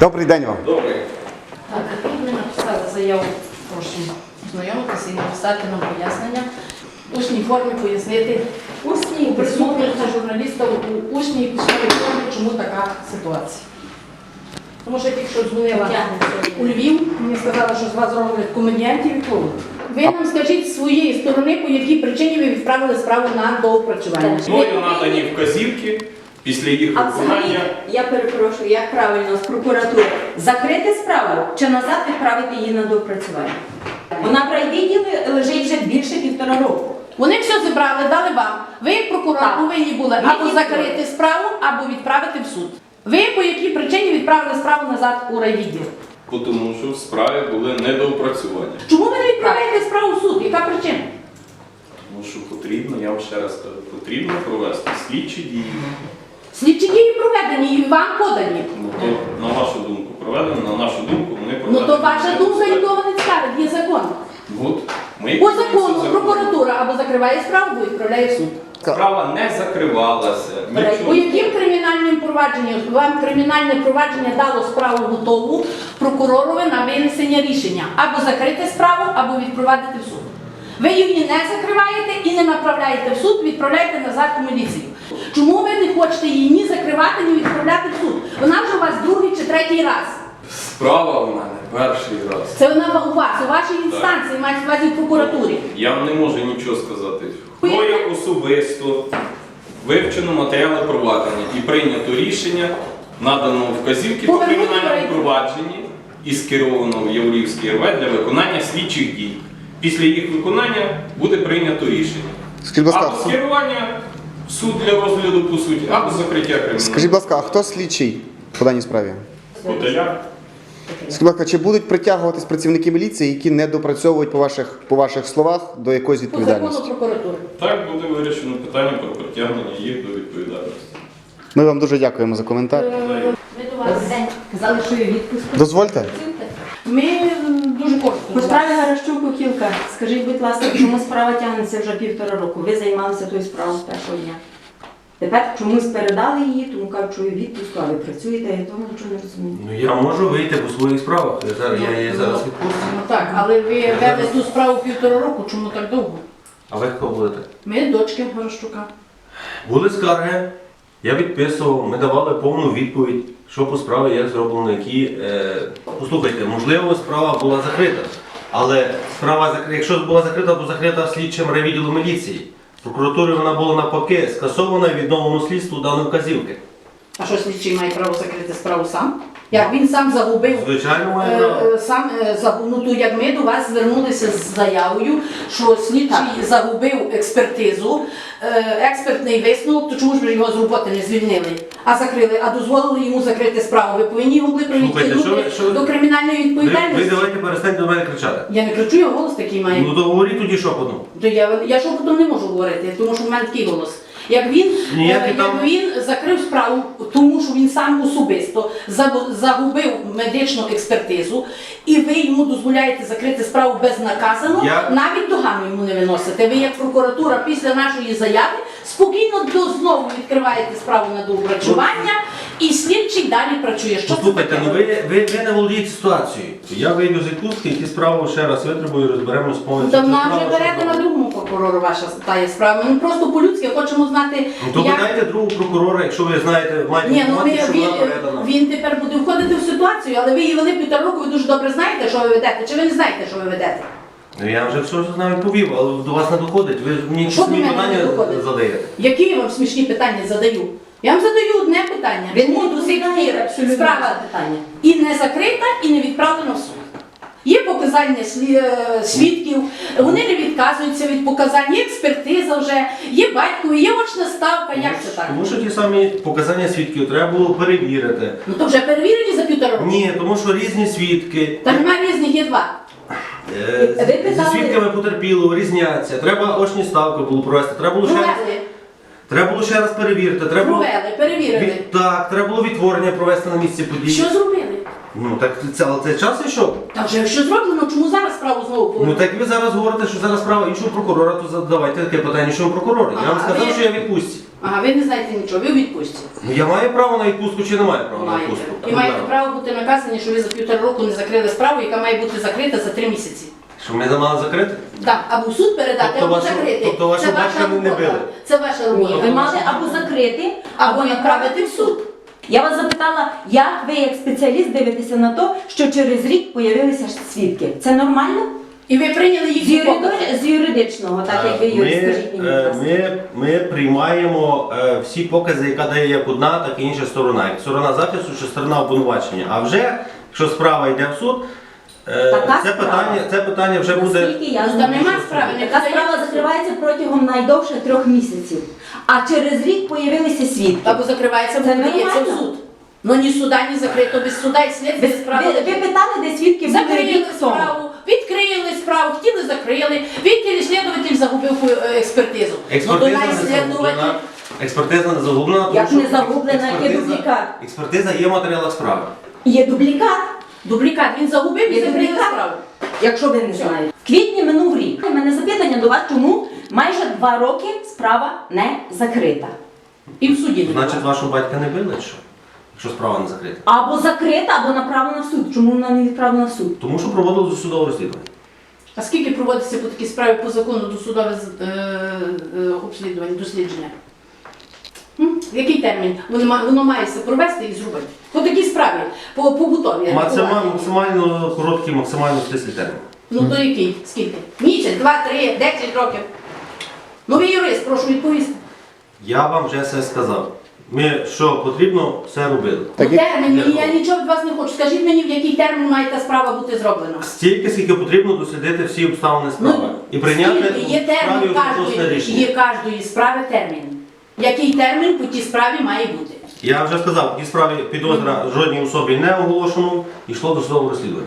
Добрий день вам. Добре. Так, ми написали заяву, прошу знайомитися і написати нам пояснення. В усній формі пояснити усній присутності журналіста у усній і письмовій формі, чому така ситуація. Тому що я тільки що дзвонила у Львів, мені сказали, що з вас роблять комедіантів і. Ви нам скажіть з своєї сторони, по якій причині ви відправили справу на доопрацювання. Мною надані вказівки після їх А взагалі, виконання. я перепрошую, як правильно з прокуратури закрити справу чи назад відправити її на доопрацювання? Вона в райвідділі лежить вже більше півтора року. Вони все зібрали, дали вам. Ви, як прокурор, Так. повинні були Ми або закрити справу, або відправити в суд. Ви по якій причині відправили справу назад у райвідділ? Бо Тому що в справі були недоопрацювання. Чому ви не відправляєте справу в суд? Яка причина? Тому що потрібно, я вам ще раз кажу, потрібно провести слідчі дії. Слідчі дії проведені і вам подані. Ну, то, на вашу думку, проведено, на нашу думку, вони Ну то ваша думка нікого не цікавить, є закон. От, ми По закону прокуратура або закриває справу, або відправляє в суд. Справа не закривалася. По Нічого. яким кримінальним провадженням вам кримінальне провадження дало справу готову прокуророві на винесення рішення або закрити справу, або відпровадити в суд. Ви її не закриваєте і не направляєте в суд, відправляєте назад у міліцію. Чому ви не хочете її ні закривати, ні відправляти в суд? Вона вже у вас другий чи третій раз. Справа у мене перший раз. Це вона у вас, у вашій інстанції, мають в увазі в прокуратурі. Я вам не можу нічого сказати. Мною особисто вивчено матеріали провадження і прийнято рішення, надано вказівки по кримінальному провадженні і скеровано в Яворівський РВ для виконання слідчих дій. Після їх виконання буде прийнято рішення. Або скерування в суд для розгляду по суті, або закриття кримінального. скажіть, будь ласка, а хто слідчий по даній справі? Скажіть, будь ласка, чи будуть притягуватись працівники міліції, які не допрацьовують по ваших, по ваших словах до якоїсь По закону відповідальності? прокуратури. Так буде вирішено питання про притягнення їх до відповідальності. Ми вам дуже дякуємо за коментар. Ми до вас. Казали, що є відпуск. Дозвольте. Ми м, дуже коротко. По до справі вас. Гаращук скажіть, будь ласка, чому справа тягнеться вже півтора року? Ви займалися тою справою з першого дня. Тепер чомусь передали її, тому кажуть, що є а ви працюєте, я того нічого не розумію. Ну я можу вийти по своїх справах. Я зараз я є зараз відпустку. Ну так, але ви вели ту справу півтора року, чому так довго? А ви хто будете? Ми дочки Горощука. Були скарги, я відписував, ми давали повну відповідь, що по справі як зроблено, які. Е, послухайте, можливо, справа була закрита. Але справа якщо була закрита, то закрита слідчим райвідділу міліції. Прокуратурі вона була навпаки скасована і відновлено слідству даної вказівки. А що слідчий має право закрити справу сам? Як він сам загубив Звичайно, має Е, право. е, Сам е, загуб- ну, то як ми до вас звернулися з заявою, що слідчий загубив експертизу, е, експертний висновок, то чому ж ви його з роботи не звільнили, а закрили, а дозволили йому закрити справу? Ви повинні його були Слухайте, що ви- що ви- до кримінальної Ви, ви відповідальності. давайте перестаньте до мене кричати. Я не кричу, я голос такий маю. Ну то говоріть тоді шепотом. То я, я що потім не можу говорити, тому що в мене такий голос. Як він, е, там- він закрив справу, тому що він сам особисто забу- загубив медичну експертизу, і ви йому дозволяєте закрити справу безнаказано, Я- навіть догану йому не виносите. Ви як прокуратура після нашої заяви спокійно до знову відкриваєте справу на доопрацювання, і слідчий далі працює. Що це Послухайте, таке? ну ви, ви, ви не володієте ситуацією. Я вийду з відпустки і ті справи ще раз витребую розберемо з повністю. Та цю вона справу, вже що берете на було. другому прокурору ваша тає справа. Ми просто по-людськи хочемо знати, Ну то питайте другого прокурора, якщо ви знаєте, маєте Ні, ну ви, що він, вона передана. він тепер буде входити в ситуацію, але ви її вели півтора року, ви дуже добре знаєте, що ви ведете, чи ви не знаєте, що ви ведете? Ну я вже все знаю відповів, але до вас не доходить. Ви мені Що до самі мене не питання доходить? задаєте. Які я вам смішні питання задаю? Я вам задаю одне питання. Він Чому до сих пір абсолютно справа питання. і не закрита, і не відправлена в суд? Є показання е, свідків, вони не відказуються від показань, є експертиза вже, є батькові, є очна ставка, як це так? Тому що ті самі показання свідків треба було перевірити. Ну то вже перевірені за півтора року. Ні, тому що різні свідки. Та немає різних, є два. е, Ви Зі питали- свідками потерпілого різняться. Треба очні ставки було провести. Треба було ще Провели, треба було ще раз перевірити. Треба було провели, перевірили. від, так, треба було відтворення провести на місці події. Що зробили? Ну так це, але це час ішов. Та вже якщо зроблено, чому зараз справу знову Ну повернути? так ви зараз говорите, що зараз справа іншого прокурора, то задавайте таке питання іншого прокурора. Я вам А, сказав, ви- що я відпустці. Ага, ви не знаєте нічого, ви у відпустці. Ну, Я маю право на відпустку чи не маю права на Маєте. відпустку? І маєте право бути наказані, що ви за півтора року не закрили справу, яка має бути закрита за три місяці. Що мене мали закрити? Так, або в суд передати, Тобто або вашу- закрити. тобто вашу ваша батька не робота. били? Це ваша робота. Ви мали або закрити, Або направити в суд. Я вас запитала, як ви як спеціаліст дивитеся на те, що через рік появилися ж свідки. Це нормально? І ви прийняли З, юриди- з юридичного, так як ви Е, юрист, ми, скажіть мені, будь е, ласка. ми, ми приймаємо е, всі покази, яка дає як одна, так і інша сторона. Як сторона захисту чи сторона обвинувачення. А вже, якщо справа йде в суд, е, Така це, справа. питання, це питання вже буде. Наскільки я Ну, знаю, нема справи, не Така справа закривається протягом найдовше трьох місяців. А через рік появилися свідки. Або закривається, Це подається в нормально. суд. Ну ні суда, ні закрито, без суда і Ви, слідства справи. ви, ви питали, де свідки були Закрили рік тому? справу, відкрили справу, хотіли закрили, відділі слідователь загубив е, експертизу. Ну, то Експертиза не загублена. Експертиза не загублена. тому Як що не загублена, як є експертиза- дублікат? Експертиза є в матеріалах справи. Є дублікат, Дублікат, він загубив і дублікат? справу. якщо ви не знаєте. В квітні минув рік. У мене запитання до вас, чому майже два роки справа не закрита. І в суді не Значить, вашого батька не били, що? Якщо справа не закрита. Або закрита, або направлена в суд. Чому вона не відправлена в суд? Тому що проводили судове розслідування. А скільки проводиться по такій справі по закону досудове з- е, е, обслідування, дослідження? Який термін? Воно, ма- воно має все провести і зробити. По такій справі, по побутовій. Максимально, максимально короткий, максимально стислий термін. Ну то який? Скільки? Місяць, два, три, десять років. Ну ви юрист, прошу відповісти. Я вам вже все сказав. Ми що потрібно, все робили. Так ну, як- термін, мені, я нічого від вас не хочу. Скажіть мені, в який термін має та справа бути зроблена. Стільки, скільки потрібно дослідити всі обставини справи. І прийняти Ну, скільки? є справі термін остаточне кожної, рішення. є кожної справи термін. Який термін по тій справі має бути? Я вже сказав, в тій справі підозра жодній особі не оголошено, йшло до судового розслідування.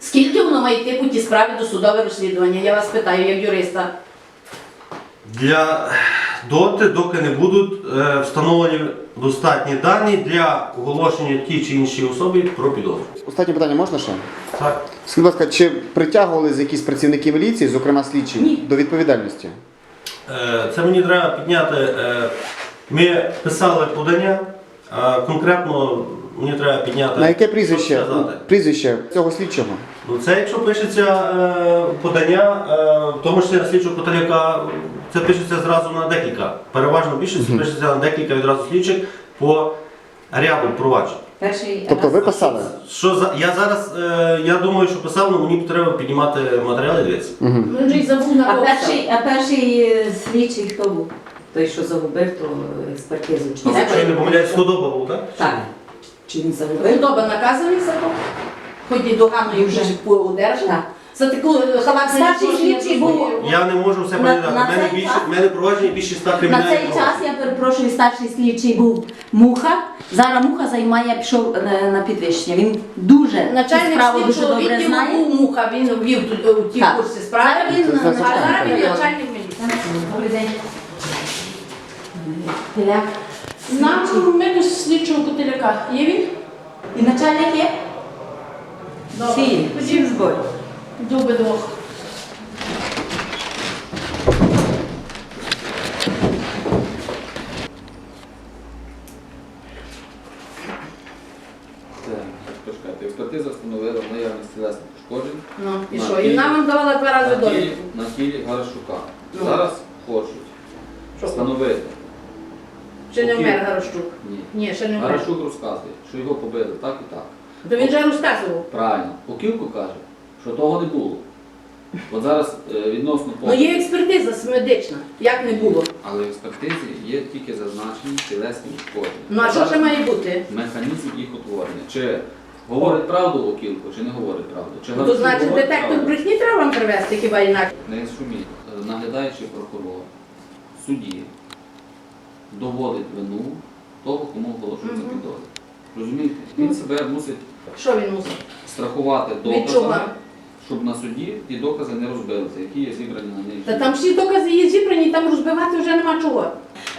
Скільки воно має йти по тій справі до судове розслідування? Я вас питаю, як юриста. Для доти, доки не будуть е, встановлені достатні дані для оголошення тій чи іншій особі про підозру. Останнє питання можна ще? Так. Скажіть, будь ласка, чи притягувались якісь працівники міліції, зокрема слідчі, Ні. до відповідальності? Е, Це мені треба підняти. е, Ми писали подання, а конкретно мені треба підняти. На яке прізвище, прізвище цього слідчого? Ну, це якщо пишеться е, подання, в тому числі слідчого Котеляка, це пишеться зразу на декілька. Переважно більшість пишеться на декілька відразу слідчих по ряду проваджень. Перший Тобто раз. ви писали? Що за я зараз? е, я думаю, що писав, але мені треба піднімати матеріали. Дивіться. Він же й забув на А кого перший, а перший е, слідчий хто був? Той, що загубив то експертизу. Чи Ну, Це Якщо я не помиляється, помиляюсь, худоба був, так? Так. Чи він загубив? Худоба наказаний за то. Хоч і вже одержав. Так. За таку Старший слідчий був. Я не можу все пам'ятати. на У мене цей більше час- в мене провадження більше ста На кримінальних цей час, проваджень. я перепрошую, старший слідчий був Муха. Зараз Муха займає, пішов е, на підвищення. Він дуже Начальник справу дуже слідчого добре відділу знає. був муха, він ввів тут, у ті Так. курси справи. Зараз він а зараз він начальник міліції. Добрий день. Теляк. Нам ми слідчого котеляка. Є він? І начальник є? Всі, всі в зборі. До почекайте. Експертиза встановила наявність тілесних пошкоджень Ну, і На що? І тілі- нам давала два рази на тілі, довідку. на тілі Гарашука. Ну. Зараз хочуть Що? встановити. Ще не вмер Гарощук. Ні. Ні, ще не вмер. Гарашук розказує, що його побили так і так. То він же розказував. Правильно. Покілку каже, що того не було. От зараз е, відносно Ну є експертиза медична, як не було. але в експертизі є тільки зазначені тілесні ушкодження. Ну а що ще має бути? Механізм їх утворення. Чи говорить правду Окілко, чи не говорить правду? Чи То Гарашук значить говорить детектор правду? брехні треба вам привезти, хіба інакше. Не шуміть. Е, Наглядаючий прокурор судді доводить вину того, кому оголошується Мгм. підозра. Розумієте? Він себе мусить Що він мусить? страхувати чого? доказами, щоб на суді ті докази не розбилися, які є зібрані на неї. Та там всі докази є зібрані, там розбивати вже нема чого.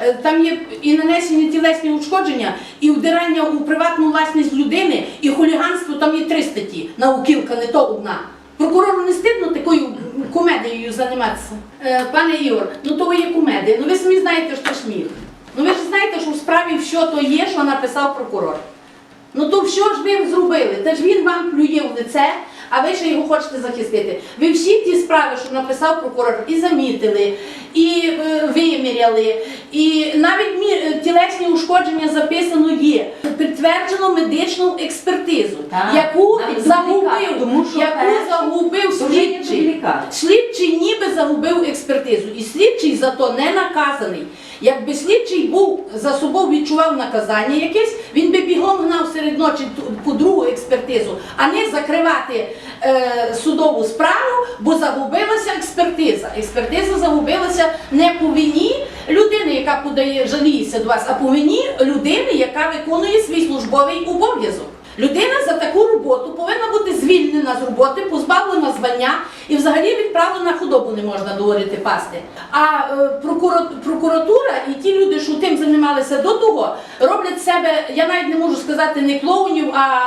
Е, Там є і нанесені тілесні ушкодження, і вдирання у приватну власність людини, і хуліганство, там є три статті. Наукілка, не то одна. Прокурору не стидно такою комедією займатися. Е, Пане Ігор, ну то ви є комедія. Ну ви самі знаєте, що сміх. Ну ви ж знаєте, що в справі що то є, що написав прокурор. Ну то що ж ви зробили? Та ж він вам плює в лице, а ви ще його хочете захистити. Ви всі ті справи, що написав прокурор, і замітили, і е, виміряли, і навіть е, тілесні ушкодження записано є. Підтверджено медичну експертизу, Так, яку навіть загубив, тому що яку перше- загубив слідчий. Слідчий ніби загубив експертизу, і слідчий за то не наказаний. Якби слідчий був за собою відчував наказання якесь, він би бігом гнав серед ночі по другу експертизу, а не закривати е, судову справу, бо загубилася експертиза. Експертиза загубилася не по вині людини, яка подає жаліється до вас, а по вині людини, яка виконує свій службовий обов'язок. Людина за таку роботу повинна бути звільнена з роботи, позбавлена звання і взагалі відправлена на худобу не можна говорити пасти. А е, прокуратура і ті люди, що тим займалися до того, роблять себе, я навіть не можу сказати не клоунів, а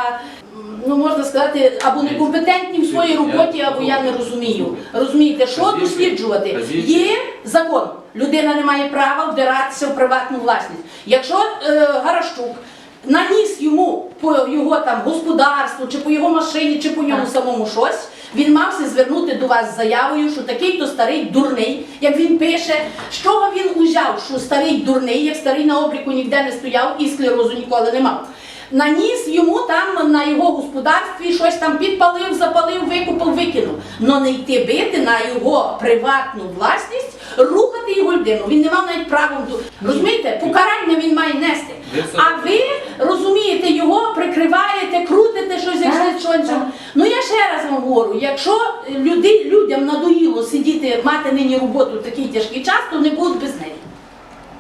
ну можна сказати, або некомпетентні в своїй роботі, або я не розумію. Розумієте, що досліджувати? Є закон. Людина не має права вдиратися в приватну власність. Якщо е, Гарашчук наніс йому по його там господарству, чи по його машині, чи по ньому самому щось, він мався звернути до вас з заявою, що такий то старий дурний, як він пише, з чого він узяв, що старий дурний, як старий на обліку ніде не стояв і склерозу ніколи не мав. Наніс йому там на його господарстві щось там підпалив, запалив, викупив, викинув. Но не йти бити на його приватну власність, рухати його людину. Він не мав навіть права. Розумієте, покарання він має нести. А ви розумієте, його прикриваєте, крутите щось, як Так, Ну я ще раз вам говорю, якщо люди, людям надоїло сидіти, мати нині роботу в такий тяжкий час, то не будуть без неї.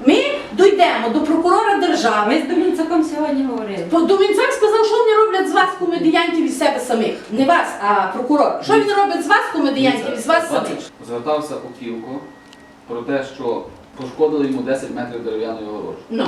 Ми дійдемо до прокурора держави. Ми з Домінцаком сьогодні говорили. Бо Домінцак сказав, що вони роблять з вас комедіянтів із себе самих. Не вас, а прокурор. Що він робить з вас комедіянтів із вас самих? Звертався Оківко про те, що пошкодили йому 10 метрів дерев'яної огорожі. Ну,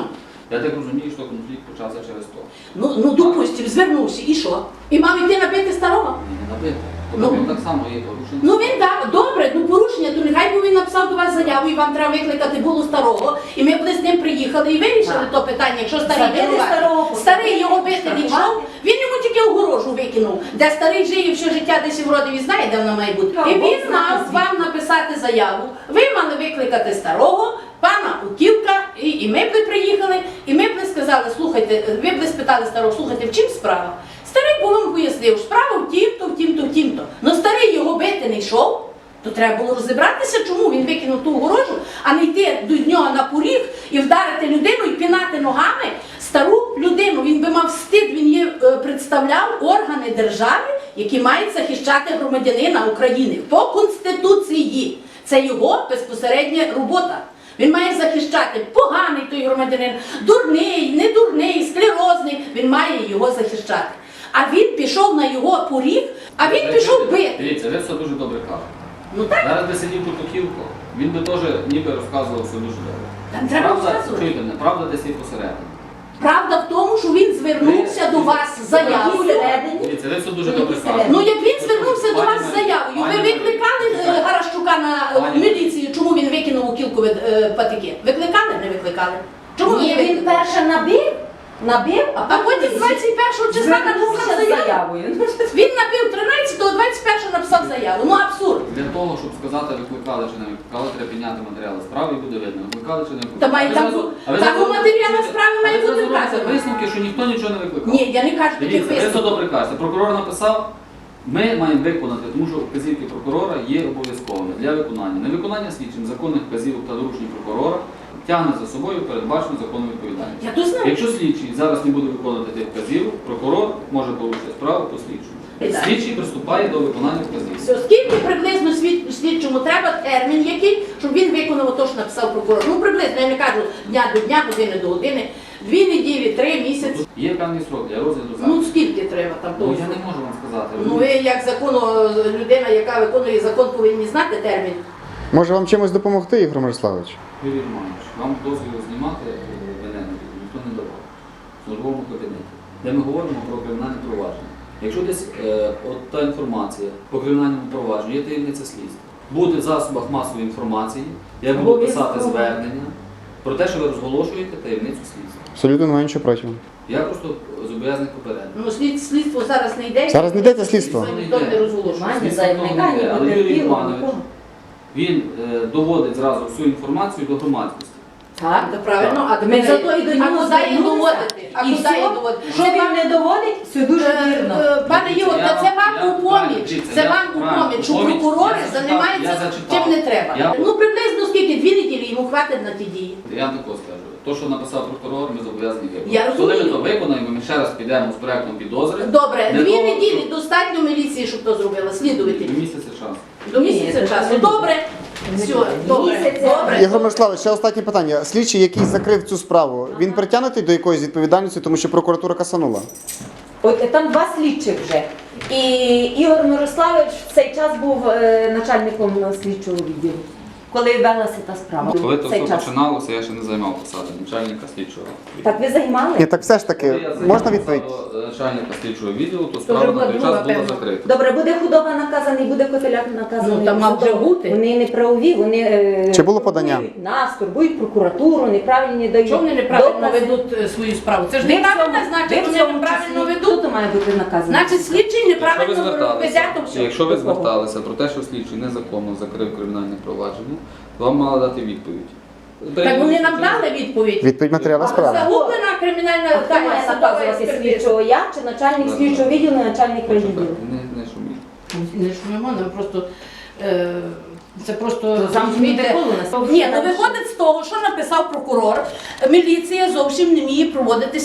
Я так розумію, що конфлікт почався через то. ну, ну допустим, звернувся, і що? І мав іти набити старого? Ні, не набити. Ну. Тобто він так само є порушення. Ну він так, добре, ну порушення, то нехай би він написав до вас заяву, і вам треба викликати було старого, і ми б з ним приїхали і вирішили Так. то питання, якщо старий Забили винуватий. старого, старий його бити не штрафувати. йшов, він йому тільки огорожу викинув, де старий жиє все життя десь в родові знає, де вона має бути. Так, І Бог він знає звідки. вам написати заяву. Ви мали викликати старого, пана Уківка, і, і ми б приїхали, і ми б сказали, слухайте, ви б спитали старого, слухайте, в чим справа? Старий вам пояснив, справа в тім-то, в тім-то, в тім-то. Ну старий його бити не йшов. То треба було розібратися, чому він викинув ту огорожу, а не йти до нього на поріг і вдарити людину і пінати ногами стару людину. Він би мав стид, він є, е, представляв органи держави, які мають захищати громадянина України по конституції. Це його безпосередня робота. Він має захищати поганий той громадянин, дурний, не дурний, склерозний. Він має його захищати. А він пішов на його поріг, а він пішов бити. Дивіться, ви все дуже добре кажете. Ну так, Зараз би сидів тут Оківко, він би теж ніби розказував все дуже добре. там треба Правда, розказувати. чуйте мене, правда десь і посередині. Правда в тому, що він звернувся до вас з заявою. Дивіться, ви все дуже Ну, добре кажете. Ну як він звернувся до вас з заявою, ви викликали е, Гарашчука на е, Пані- міліцію, чому він викинув у кілку е, патики? Викликали, не викликали? Чому Ні, не він перша перше набив, набив, а А потім 21 числа написав заяву. заявою. Він напив 13-го, 21 написав заяву. Ну абсурд. Для того, щоб сказати, викликали чи не викликали, треба підняти матеріали справи і буде видно, викликали чи не викликали. Та має там зразу- у матеріалах справи має бути вказано. висновки, що ніхто нічого не викликав. Ні, я не кажу таких Дивіться, ви все добре кажете. Прокурор написав, ми маємо виконати, тому що вказівки прокурора є обов'язковими для виконання. Невиконання слідчим законних вказівок та доручень прокурора тягне за собою передбачену законну відповідальність. Я то знаю. Якщо слідчий зараз не буде виконувати тих вказівок, прокурор може порушити справу по слідчому. Слідчий приступає до виконання вказівок. Все, скільки приблизно слід- слідчому треба термін який, щоб він виконав те, що написав прокурор? Ну приблизно, я не кажу дня до дня, години до години, дві неділі, три місяці. Є певний срок для розгляду Ну скільки треба там Ну, я не можу вам сказати. Ну ви як закону людина, яка виконує закон, повинні знати термін. Може вам чимось допомогти, Ігор Мирославович? Юрій Романович, вам дозволу знімати ВНН ніхто не давав в службовому кабінеті, де ми говоримо про кримінальне провадження. Якщо десь е, от та інформація по кримінальному провадженню є таємниця слідства, буде в засобах масової інформації, я буду писати звернення, про те, що ви розголошуєте таємницю слідства. Абсолютно немає нічого проти. Я просто зобов'язаний попередити. Ну, слід, слідство зараз не йде. Зараз не йдеться слідство. Ніхто не розголошує. Немає Слідство заявника, не ні йде, але Юрій потерпілого, Іванович нікого. Він е, доводить зразу всю інформацію до громадськості. Так. Це правильно, а Ми зато і до а нього куди її звернулися. доводити? А І куди все, її доводити? що він не доводить, все дуже Е, вірно. е, Пане Ігор, Я- та це вам я- у поміч. дивіться, Це я- вам у правильно, поміч, що поміч, прокурори я зачитав, займаються зачитав. чим не треба. Я- Ну приблизно скільки? Дві неділі йому хватить на ті дії. Я тако скажу. То, що написав прокурор, ми зобов'язані виконати. Я Коли ми розумію. то виконаємо, ми ще раз підемо з проектом підозри. Добре, Для дві того, неділі щоб- достатньо міліції, щоб то зробила, слідувати. До місяця часу. До місяця часу. Добре. Все, добре. Місяця. Добре. Ігор Мирославович, ще останнє питання. Слідчий, який закрив цю справу, він притягнутий до якоїсь відповідальності, тому що прокуратура касанула. От е, там два слідчих вже. І Ігор Мирославович в цей час був е, начальником слідчого відділу, коли велася та справа. Коли то цей все час. починалося, я ще не займав посади начальника слідчого. Так ви займали? Ні, так все ж таки, Коли я займав можна відповідь? посаду Начальника слідчого відділу, то справа була на той друга, час була певно. закрита. Добре, буде худоба наказаний, буде котеляк наказаний. Ну, там мав вже бути. Вони неправові, вони е, Чи було подання? турбують нас, турбують прокуратуру, неправильні дають. Чому вони неправильно докази. ведуть е, свою справу? Це ж Ви в неправильно, цьому- ви значить, вони цьому неправильно числі. ведуть. То має бути наказаний? Значить, слідчий Якщо ви неправильно зверталися, веде, якщо ви зверталися про те, що слідчий незаконно закрив кримінальне провадження, вам мали дати відповідь. Так вони нам дали відповідь. Відповідь матеріалу справи. Загублена кримінальна хто має наказувати слідчого? Я чи начальник слідчого відділу, начальник відділу? Не, не шуміть. Не шумимо, нам просто. е, Це просто То розумієте. Ні, ну виходить з того, що написав прокурор. Міліція зовсім не вміє проводити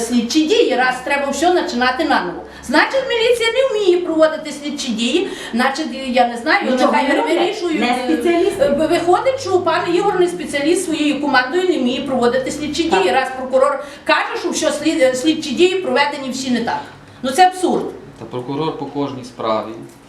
слідчі дії. Раз треба все починати наново. Значить, міліція не вміє проводити слідчі дії. Значить, я не знаю, нехай не вирішують. Не спеціалісти. Е, Виходить, що пан Ігор не спеціаліст своєю командою не вміє проводити слідчі Так. дії. Раз прокурор каже, що все слід- е, слідчі дії проведені всі не так. Ну це абсурд. Та прокурор по кожній справі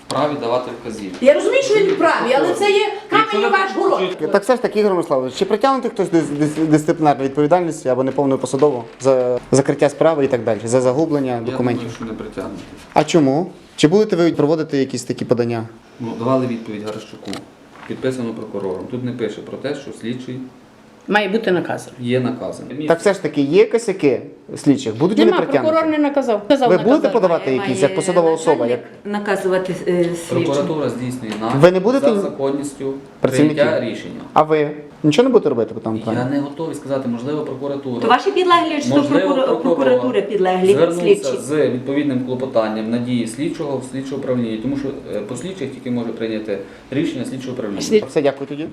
вправі давати вказівки. Я розумію, що він правий, але це є камінь ваш город. Так все ж таки, Ігор Мирославович, чи притягнутий хтось до дис- дисциплінарної відповідальності або неповною посадову за закриття справи і так далі, за загублення Я документів? думаю, що не притягнути. А чому? Чи будете ви проводити якісь такі подання? Ну, давали відповідь Гаращуку. Підписано прокурором. Тут не пише про те, що слідчий Має бути наказано. є наказаний. Так все ж таки є косяки слідчих, будуть вони Нема, прокурор не наказав. Казав, Ви наказав. будете подавати якісь як посадова особа? Як... наказувати е? Прокуратура здійснює нагляд Ви не будете за законністю працівників? прийняття рішення. А ви нічого не будете робити по тому Я не готовий сказати, можливо, прокуратура. То ваші підлеглі чи то Можливо, прокурор прокуратури підлеглі звернувся слідчі? з відповідним клопотанням на дії слідчого в слідчого управління, тому що е, по слідчих тільки може прийняти рішення слідчого управління. Слід- Все, дякую тоді.